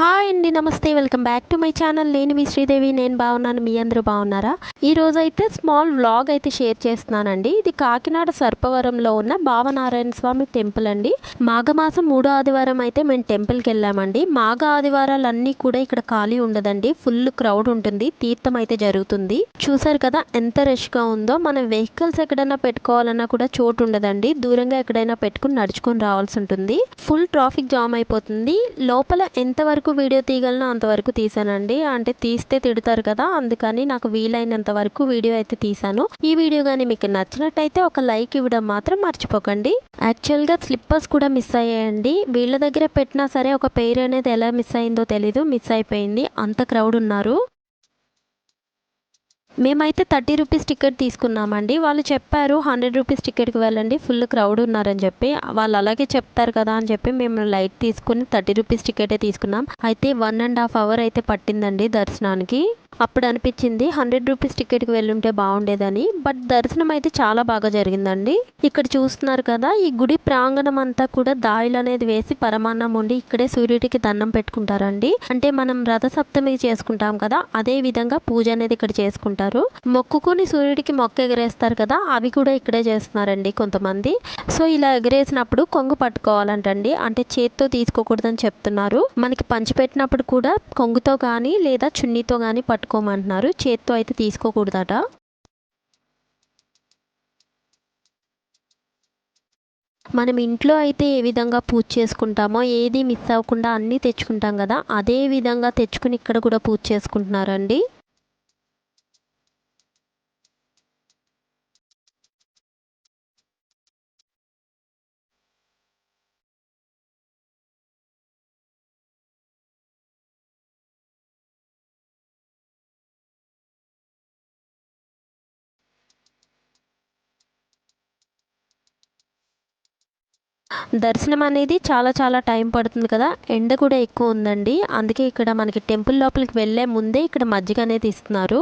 Hi అండి నమస్తే welcome back to my channel. నేను మీ శ్రీదేవి నేను బాగున్నాను మీ అందరూ బాగున్నారా? ఈ రోజు అయితే స్మాల్ వ్లాగ్ అయితే షేర్ చేస్తున్నానండి. ఇది కాకినాడ సర్పవరంలో ఉన్న భావనారాయణ స్వామి టెంపుల్ అండి. మాఘమాసం మూడో ఆదివారం అయితే మేము టెంపుల్కి వెళ్ళామండి. మాఘ ఆదివారాలన్నీ కూడా ఇక్కడ ఖాళీ ఉండదండి. ఫుల్ క్రౌడ్ ఉంటుంది. తీర్థం అయితే జరుగుతుంది. చూసారు కదా ఎంత రష్గా ఉందో. మన వెహికల్స్ ఎక్కడైనా పెట్టుకోవాలన్నా కూడా చోటు ఉండదండి. దూరంగా ఎక్కడైనా పెట్టుకుని నడుచుకొని రావాల్సి ఉంటుంది. ఫుల్ ట్రాఫిక్ జామ్ అయిపోతుంది. లోపల ఎంతవరకు వీడియో తీయగలనో అంతవరకు తీసానండి అంటే తీస్తే తిడతారు కదా అందుకని నాకు వీలైనంత వరకు వీడియో అయితే తీసాను ఈ వీడియో కానీ మీకు నచ్చినట్టయితే ఒక లైక్ ఇవ్వడం మాత్రం మర్చిపోకండి. యాక్చువల్గా స్లిప్పర్స్ కూడా మిస్ అయ్యాయండి. వీళ్ళ దగ్గర పెట్టినా సరే ఒక పేరు అనేది ఎలా మిస్ అయిందో తెలీదు మిస్ అయిపోయింది. అంత క్రౌడ్ ఉన్నారు. మేమైతే థర్టీ రూపీస్ టికెట్ తీసుకున్నామండి. వాళ్ళు చెప్పారు హండ్రెడ్ రూపీస్ టికెట్కి వెళ్ళండి. ఫుల్ క్రౌడ్ ఉన్నారని చెప్పి. వాళ్ళు అలాగే చెప్తారు కదా అని చెప్పి మేము లైట్ తీసుకుని థర్టీ రూపీస్ టికెటే తీసుకున్నాం. అయితే వన్ అండ్ హాఫ్ అవర్ అయితే పట్టిందండి దర్శనానికి. అప్పుడు అనిపించింది హండ్రెడ్ రూపీస్ టికెట్కి వెళ్ళుంటే బాగుండేదని. బట్ దర్శనం అయితే చాలా బాగా జరిగిందండి. ఇక్కడ చూస్తున్నారు కదా ఈ గుడి ప్రాంగణం అంతా కూడా దాయిలు అనేది వేసి పరమాన్నం ఉండి ఇక్కడే సూర్యుడికి దండం పెట్టుకుంటారండి. అంటే మనం రథసప్తమి చేసుకుంటాం కదా అదే విధంగా పూజ అనేది ఇక్కడ చేసుకుంటాం చేసుకుంటారు మొక్కుకొని సూర్యుడికి మొక్క ఎగరేస్తారు కదా అవి కూడా ఇక్కడే చేస్తున్నారండి కొంతమంది. సో ఇలా ఎగరేసినప్పుడు కొంగు పట్టుకోవాలంటండి. అంటే చేత్తో తీసుకోకూడదని చెప్తున్నారు. మనకి పంచిపెట్టినప్పుడు కూడా కొంగుతో కానీ లేదా చున్నీతో కానీ పట్టుకోమంటున్నారు. చేత్తో అయితే తీసుకోకూడదట. మనం ఇంట్లో అయితే ఏ విధంగా పూజ చేసుకుంటామో ఏది మిస్ అవ్వకుండా అన్నీ తెచ్చుకుంటాం కదా అదే విధంగా తెచ్చుకుని ఇక్కడ కూడా పూజ చేసుకుంటున్నారండి. దర్శనం అనేది చాలా చాలా టైం పడుతుంది కదా. ఎండ కూడా ఎక్కువ ఉందండి. అందుకే ఇక్కడ మనకి టెంపుల్ లోపలికి వెళ్ళే ముందే ఇక్కడ మజ్జిగ అనేది ఇస్తున్నారు.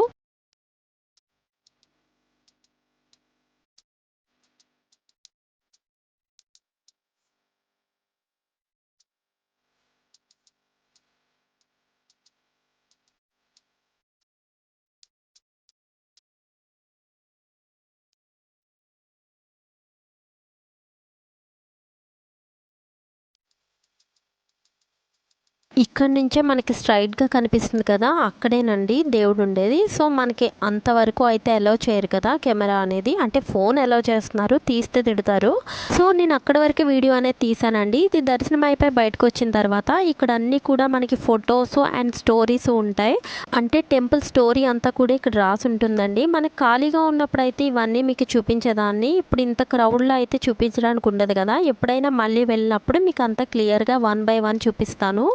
ఇక్కడ నుంచే మనకి స్ట్రైట్గా కనిపిస్తుంది కదా అక్కడేనండి దేవుడు ఉండేది సో మనకి అంతవరకు అయితే అలౌ చేయరు కదా కెమెరా అనేది. అంటే ఫోన్ అలౌ చేస్తున్నారు తీస్తే తిడతారు. సో నేను అక్కడ వరకు వీడియో అనేది తీసానండి. ఇది దర్శనం అయిపోయి బయటకు వచ్చిన తర్వాత ఇక్కడ అన్నీ కూడా మనకి ఫొటోస్ అండ్ స్టోరీస్ ఉంటాయి. అంటే టెంపుల్ స్టోరీ అంతా కూడా ఇక్కడ రాసి ఉంటుందండి. మనకి ఖాళీగా ఉన్నప్పుడు అయితే ఇవన్నీ మీకు చూపించేదాన్ని. ఇప్పుడు ఇంత క్రౌడ్లో అయితే చూపించడానికి ఉండదు కదా. ఎప్పుడైనా మళ్ళీ వెళ్ళినప్పుడు మీకు అంతా క్లియర్గా వన్ బై వన్ చూపిస్తాను.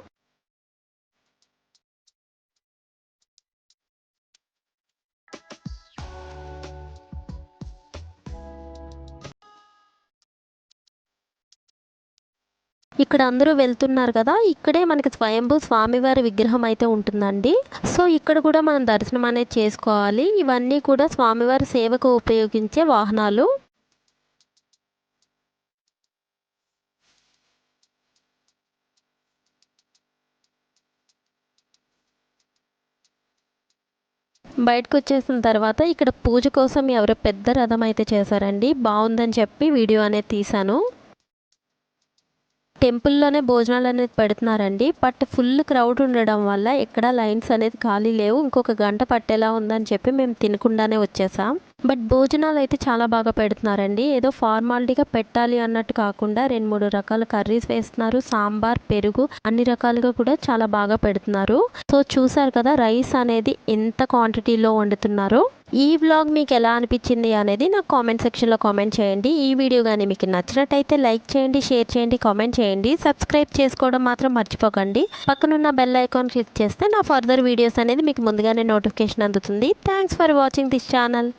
ఇక్కడ అందరూ వెళ్తున్నారు కదా ఇక్కడే మనకి స్వయంభూ స్వామివారి విగ్రహం అయితే ఉంటుందండి. సో ఇక్కడ కూడా మనం దర్శనం అనేది చేసుకోవాలి. ఇవన్నీ కూడా స్వామివారి సేవకు ఉపయోగించే వాహనాలు. బయటకు వచ్చేసిన తర్వాత ఇక్కడ పూజ కోసం ఎవరో పెద్ద రథం అయితే చేశారండి. బాగుందని చెప్పి వీడియో అనేది తీశాను. టెంపుల్లోనే భోజనాలు అనేది పెడుతున్నారండి. బట్ ఫుల్ క్రౌడ్ ఉండడం వల్ల ఎక్కడ లైన్స్ అనేది ఖాళీ లేవు. ఇంకొక గంట పట్టేలా ఉందని చెప్పి మేము తినకుండానే వచ్చేసాం. బట్ భోజనాలు అయితే చాలా బాగా పెడుతున్నారండి. ఏదో ఫార్మాలిటీగా పెట్టాలి అన్నట్టు కాకుండా రెండు మూడు రకాల కర్రీస్ వేస్తున్నారు. సాంబార్ పెరుగు అన్ని రకాలుగా కూడా చాలా బాగా పెడుతున్నారు. సో చూసారు కదా రైస్ అనేది ఎంత క్వాంటిటీలో వండుతున్నారు. ఈ వ్లాగ్ మీకు ఎలా అనిపించింది అనేది నాకు కామెంట్ సెక్షన్లో కామెంట్ చేయండి. ఈ వీడియో కానీ మీకు నచ్చినట్టయితే లైక్ చేయండి షేర్ చేయండి కామెంట్ చేయండి. సబ్స్క్రైబ్ చేసుకోవడం మాత్రం మర్చిపోకండి. పక్కనున్న బెల్ ఐకాన్ క్లిక్ చేస్తే నా ఫర్దర్ వీడియోస్ అనేది మీకు ముందుగానే నోటిఫికేషన్ అందుతుంది. Thanks for watching this channel